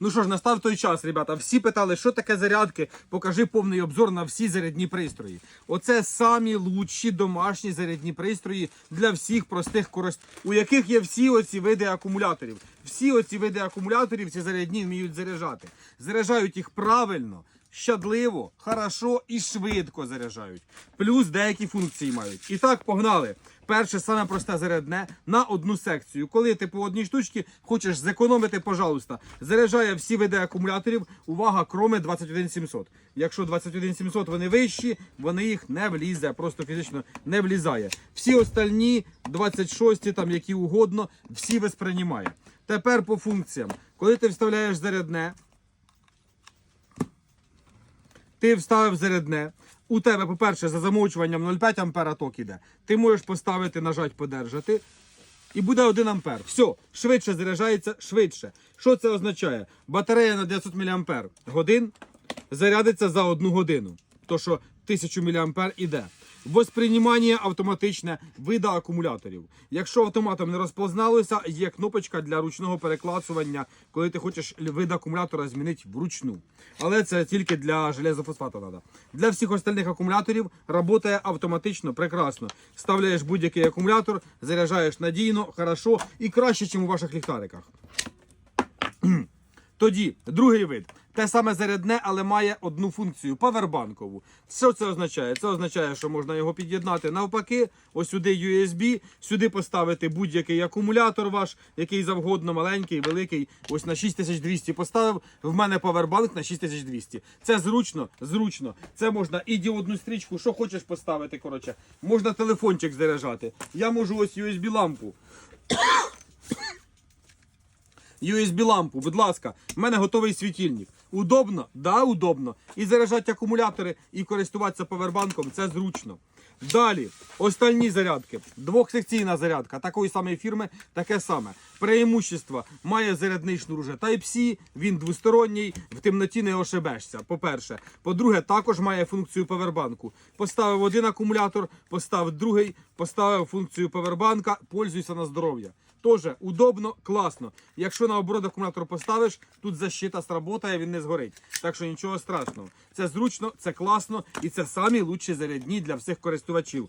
Ну що ж, настав той час, ребята. Всі питали, що таке зарядки. Покажи повний обзор на всі зарядні пристрої. Оце самі лучші домашні зарядні пристрої для всіх простих корист, у яких є всі оці види акумуляторів. Всі оці види акумуляторів ці зарядні вміють заряджати. Заряджають їх правильно. Щадливо, хорошо і швидко заряджають. Плюс деякі функції мають. І так, погнали. Перше, саме просте зарядне на одну секцію. Коли ти по одній штучці хочеш зекономити, пожалуйста, заряджає всі види акумуляторів. Увага, кроме 21700. Якщо 21700 вони вищі, вони їх не влізе, просто фізично не влізає. Всі остальні 26, там які угодно, всі восприймає. Тепер по функціям. Коли ти вставляєш зарядне, ти вставив зарядне. У тебе, по-перше, за замовчуванням 0,5 ампера ток іде. Ти можеш поставити, нажать, подержати. І буде 1 ампер. Все, швидше заряджається, швидше. Що це означає? Батарея на 900 мА годин зарядиться за 1 годину. То що 1000 мА іде. Восприймання автоматичне вида акумуляторів. Якщо автоматом не розпозналося, є кнопочка для ручного переклацування, коли ти хочеш вид акумулятора змінити вручну. Але це тільки для железофосфату треба. Для всіх остальних акумуляторів працює автоматично, прекрасно. Ставляєш будь-який акумулятор, заряджаєш надійно, хорошо і краще, ніж у ваших ліхтариках. Тоді другий вид. Те саме зарядне, але має одну функцію павербанкову. Що це означає? Це означає, що можна його під'єднати навпаки, ось сюди USB, сюди поставити будь-який акумулятор ваш, який завгодно, маленький, великий. Ось на 6200 поставив. В мене павербанк на 6200. Це зручно, зручно. Це можна і діодну стрічку, що хочеш поставити. Коротше, можна телефончик заряджати. Я можу ось USB лампу. USB лампу, будь ласка, в мене готовий світильник. Удобно? Да, удобно. І заряджати акумулятори, і користуватися павербанком це зручно. Далі, остальні зарядки. Двохсекційна зарядка такої самої фірми, таке саме. Преимущество має зарядний шнур уже Type-C, він двосторонній, в темноті не ошибешся. По-перше. По-друге, також має функцію павербанку. Поставив один акумулятор, поставив другий, поставив функцію павербанка, пользуйся на здоров'я. Тоже удобно, класно. Якщо наоборот акумулятор поставиш, тут защита сработає, він не згорить. Так що нічого страшного. Це зручно, це класно і це самі лучші зарядні для всіх користувачів.